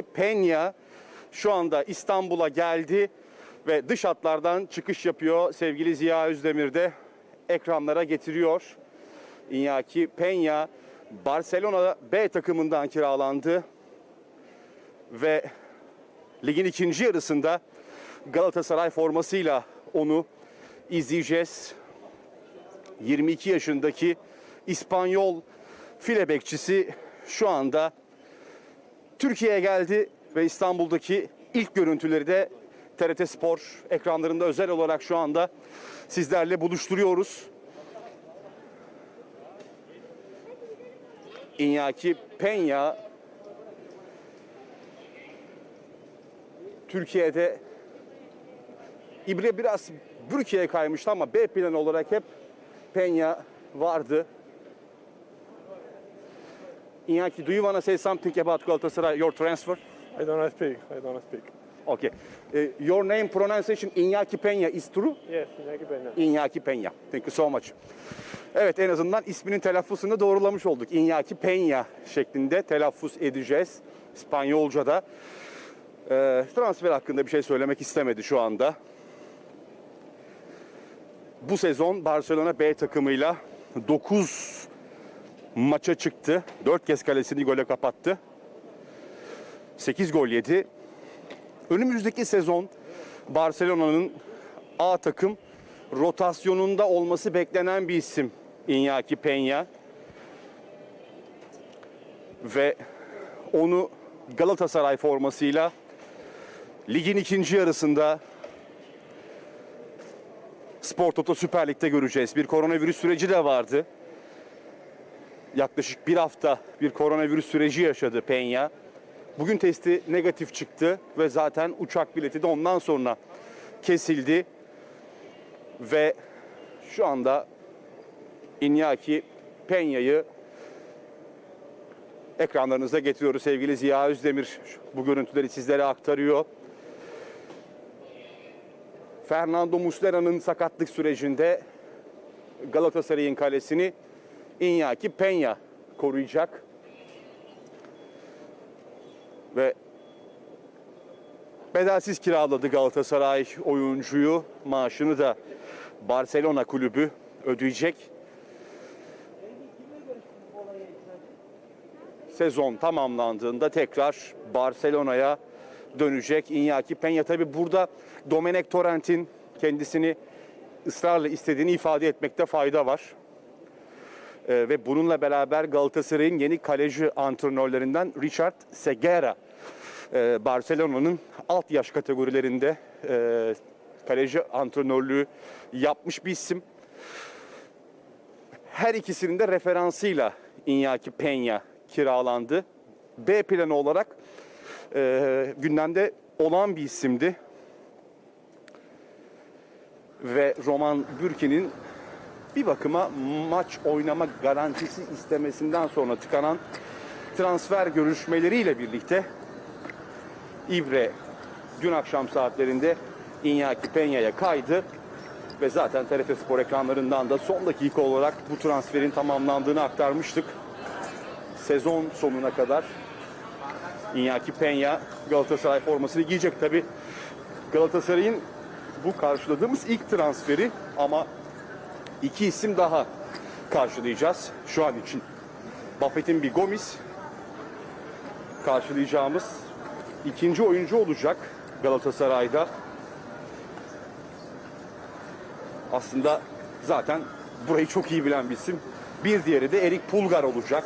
Penya şu anda İstanbul'a geldi ve dış hatlardan çıkış yapıyor. Sevgili Ziya Özdemir de ekranlara getiriyor. Iñaki Penya Barcelona B takımından kiralandı ve ligin ikinci yarısında Galatasaray formasıyla onu izleyeceğiz. 22 yaşındaki İspanyol file bekçisi şu anda Türkiye'ye geldi ve İstanbul'daki ilk görüntüleri de TRT Spor ekranlarında özel olarak şu anda sizlerle buluşturuyoruz. Iñaki Peña Türkiye'de İbre biraz Türkiye'ye kaymıştı ama B planı olarak hep Peña vardı. Iñaki, do you want to say something about Galatasaray, your transfer? I don't speak. I don't speak. Okay. Uh, your name pronunciation Iñaki Peña is true? Yes, Iñaki Peña. Iñaki Peña. Thank you so much. Evet en azından isminin telaffuzunu doğrulamış olduk. Iñaki Peña şeklinde telaffuz edeceğiz. İspanyolca'da. Ee, transfer hakkında bir şey söylemek istemedi şu anda. Bu sezon Barcelona B takımıyla 9 maça çıktı. 4 kez kalesini gole kapattı. 8 gol yedi. Önümüzdeki sezon Barcelona'nın A takım rotasyonunda olması beklenen bir isim Iñaki Peña. Ve onu Galatasaray formasıyla ligin ikinci yarısında Spor Toto Süper Lig'de göreceğiz. Bir koronavirüs süreci de vardı. Yaklaşık bir hafta bir koronavirüs süreci yaşadı Peña. Bugün testi negatif çıktı ve zaten uçak bileti de ondan sonra kesildi. Ve şu anda Iñaki Peña'yı ekranlarınıza getiriyoruz. Sevgili Ziya Özdemir bu görüntüleri sizlere aktarıyor. Fernando Muslera'nın sakatlık sürecinde Galatasaray'ın kalesini Iñaki Peña koruyacak. Ve bedelsiz kiraladı Galatasaray oyuncuyu. Maaşını da Barcelona kulübü ödeyecek. Sezon tamamlandığında tekrar Barcelona'ya dönecek Iñaki Peña. Tabi burada Domenech Torrent'in kendisini ısrarla istediğini ifade etmekte fayda var. Ee, ve bununla beraber Galatasaray'ın yeni kaleci antrenörlerinden Richard Segera e, Barcelona'nın alt yaş kategorilerinde e, kaleci antrenörlüğü yapmış bir isim. Her ikisinin de referansıyla Iñaki Peña kiralandı. B planı olarak e, gündemde olan bir isimdi. Ve Roman Bürki'nin bir bakıma maç oynama garantisi istemesinden sonra tıkanan transfer görüşmeleriyle birlikte İbre dün akşam saatlerinde Iñaki Peña'ya kaydı ve zaten TRT Spor ekranlarından da son dakika olarak bu transferin tamamlandığını aktarmıştık. Sezon sonuna kadar Iñaki Peña Galatasaray formasını giyecek tabi. Galatasaray'ın bu karşıladığımız ilk transferi ama iki isim daha karşılayacağız şu an için. Buffett'in bir Gomis karşılayacağımız ikinci oyuncu olacak Galatasaray'da. Aslında zaten burayı çok iyi bilen bir isim. Bir diğeri de Erik Pulgar olacak.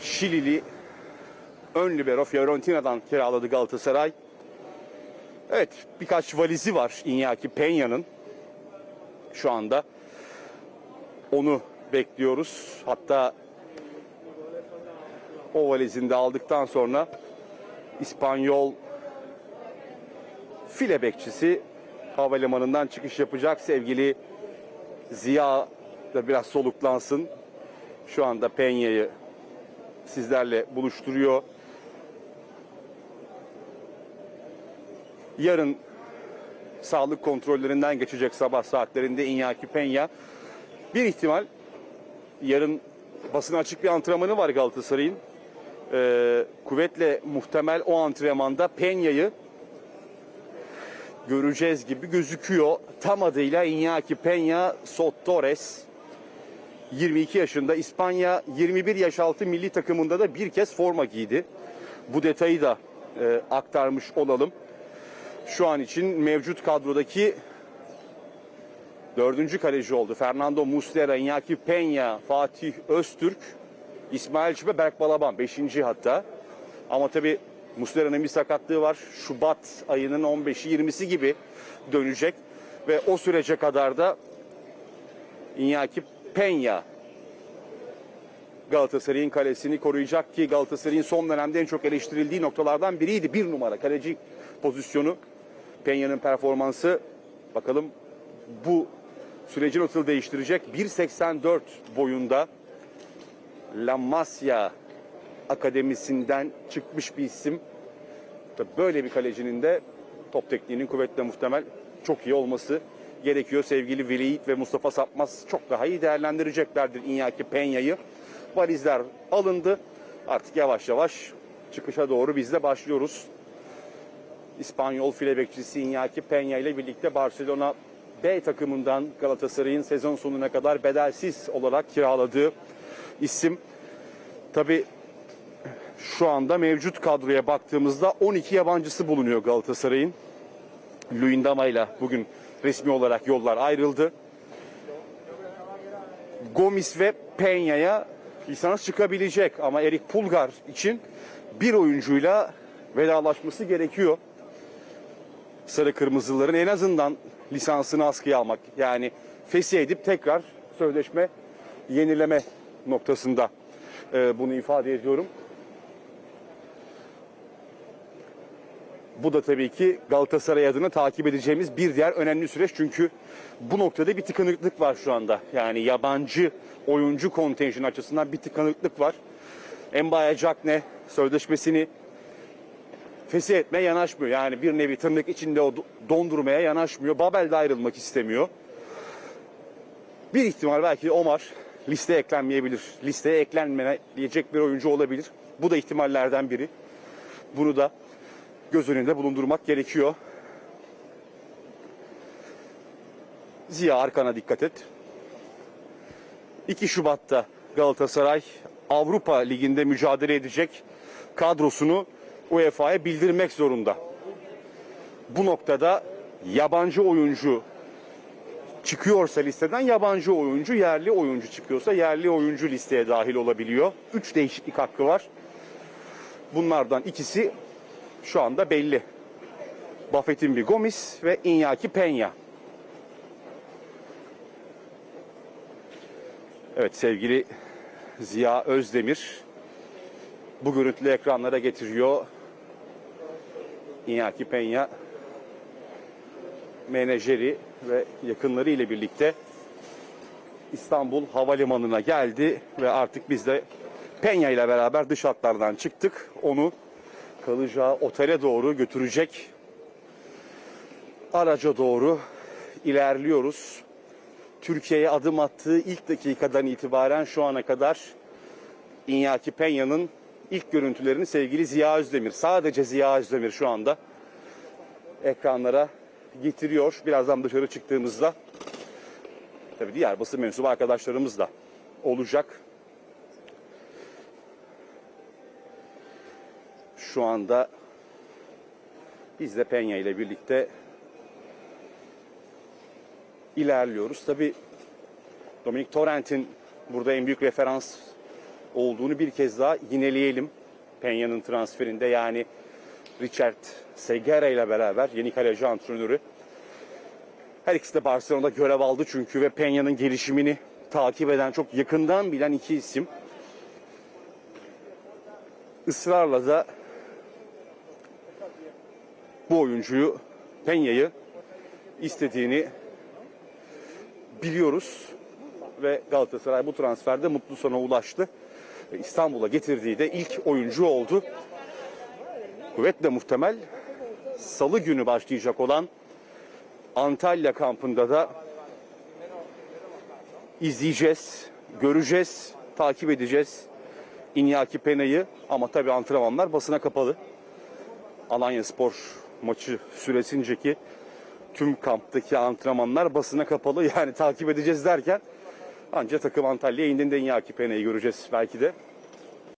Şilili ön libero Fiorentina'dan kiraladı Galatasaray. Evet birkaç valizi var Iñaki Peña'nın şu anda. Onu bekliyoruz. Hatta o valizini de aldıktan sonra İspanyol file bekçisi havalimanından çıkış yapacak. Sevgili Ziya da biraz soluklansın. Şu anda Peña'yı sizlerle buluşturuyor. Yarın sağlık kontrollerinden geçecek sabah saatlerinde Iñaki Peña. Bir ihtimal yarın basına açık bir antrenmanı var Galatasaray'ın. Ee, kuvvetle muhtemel o antrenmanda Peña'yı göreceğiz gibi gözüküyor. Tam adıyla Iñaki Peña Sotores. 22 yaşında İspanya 21 yaş altı milli takımında da bir kez forma giydi. Bu detayı da e, aktarmış olalım. Şu an için mevcut kadrodaki dördüncü kaleci oldu. Fernando Muslera, Iñaki Peña, Fatih Öztürk, İsmail Çipe, Berk Balaban. Beşinci hatta. Ama tabii Muslera'nın bir sakatlığı var. Şubat ayının 15'i 20'si gibi dönecek. Ve o sürece kadar da Iñaki Peña Galatasaray'ın kalesini koruyacak ki Galatasaray'ın son dönemde en çok eleştirildiği noktalardan biriydi. Bir numara kaleci pozisyonu. Peña'nın performansı bakalım bu süreci nasıl değiştirecek? 1.84 boyunda La Masia Akademisi'nden çıkmış bir isim. Tabii böyle bir kalecinin de top tekniğinin kuvvetle muhtemel çok iyi olması gerekiyor. Sevgili Veliit ve Mustafa Sapmaz çok daha iyi değerlendireceklerdir Iñaki Peña'yı. Valizler alındı. Artık yavaş yavaş çıkışa doğru biz de başlıyoruz. İspanyol file bekçisi Iñaki Peña ile birlikte Barcelona B takımından Galatasaray'ın sezon sonuna kadar bedelsiz olarak kiraladığı isim. Tabi şu anda mevcut kadroya baktığımızda 12 yabancısı bulunuyor Galatasaray'ın. Luyendama ile bugün resmi olarak yollar ayrıldı. Gomis ve Peña'ya lisans çıkabilecek ama Erik Pulgar için bir oyuncuyla vedalaşması gerekiyor. Sarı Kırmızıların en azından lisansını askıya almak yani fesih edip tekrar sözleşme yenileme noktasında e, bunu ifade ediyorum. Bu da tabii ki Galatasaray adına takip edeceğimiz bir diğer önemli süreç. Çünkü bu noktada bir tıkanıklık var şu anda. Yani yabancı oyuncu kontenjanı açısından bir tıkanıklık var. Mbaya Cakne sözleşmesini fesih etmeye yanaşmıyor. Yani bir nevi tırnak içinde o dondurmaya yanaşmıyor. Babel de ayrılmak istemiyor. Bir ihtimal belki Omar listeye eklenmeyebilir. Listeye eklenmeyecek bir oyuncu olabilir. Bu da ihtimallerden biri. Bunu da göz önünde bulundurmak gerekiyor. Ziya arkana dikkat et. 2 Şubat'ta Galatasaray Avrupa Ligi'nde mücadele edecek kadrosunu UEFA'ya bildirmek zorunda. Bu noktada yabancı oyuncu çıkıyorsa listeden yabancı oyuncu, yerli oyuncu çıkıyorsa yerli oyuncu listeye dahil olabiliyor. Üç değişiklik hakkı var. Bunlardan ikisi şu anda belli. Buffett'in Gomis ve Iñaki Peña. Evet sevgili Ziya Özdemir bu görüntülü ekranlara getiriyor. Iñaki Peña menajeri ve yakınları ile birlikte İstanbul Havalimanı'na geldi ve artık biz de Peña ile beraber dış hatlardan çıktık. Onu kalacağı otele doğru götürecek araca doğru ilerliyoruz. Türkiye'ye adım attığı ilk dakikadan itibaren şu ana kadar Iñaki Peña'nın ilk görüntülerini sevgili Ziya Özdemir, sadece Ziya Özdemir şu anda ekranlara getiriyor. Birazdan dışarı çıktığımızda tabii diğer basın mensubu arkadaşlarımız da olacak. Şu anda biz de Penya ile birlikte ilerliyoruz. Tabii Dominic Torrent'in burada en büyük referans olduğunu bir kez daha yineleyelim. Peña'nın transferinde yani Richard Segera ile beraber yeni kaleci antrenörü. Her ikisi de Barcelona'da görev aldı çünkü ve Peña'nın gelişimini takip eden çok yakından bilen iki isim. Israrla da bu oyuncuyu Peña'yı istediğini biliyoruz ve Galatasaray bu transferde mutlu sona ulaştı. İstanbul'a getirdiği de ilk oyuncu oldu. Kuvvetle muhtemel salı günü başlayacak olan Antalya kampında da izleyeceğiz, göreceğiz, takip edeceğiz. Iñaki Pena'yı ama tabii antrenmanlar basına kapalı. Alanya Spor maçı süresindeki tüm kamptaki antrenmanlar basına kapalı. Yani takip edeceğiz derken ancak takım Antalya'ya indiğinde Iñaki Pena'yı göreceğiz belki de.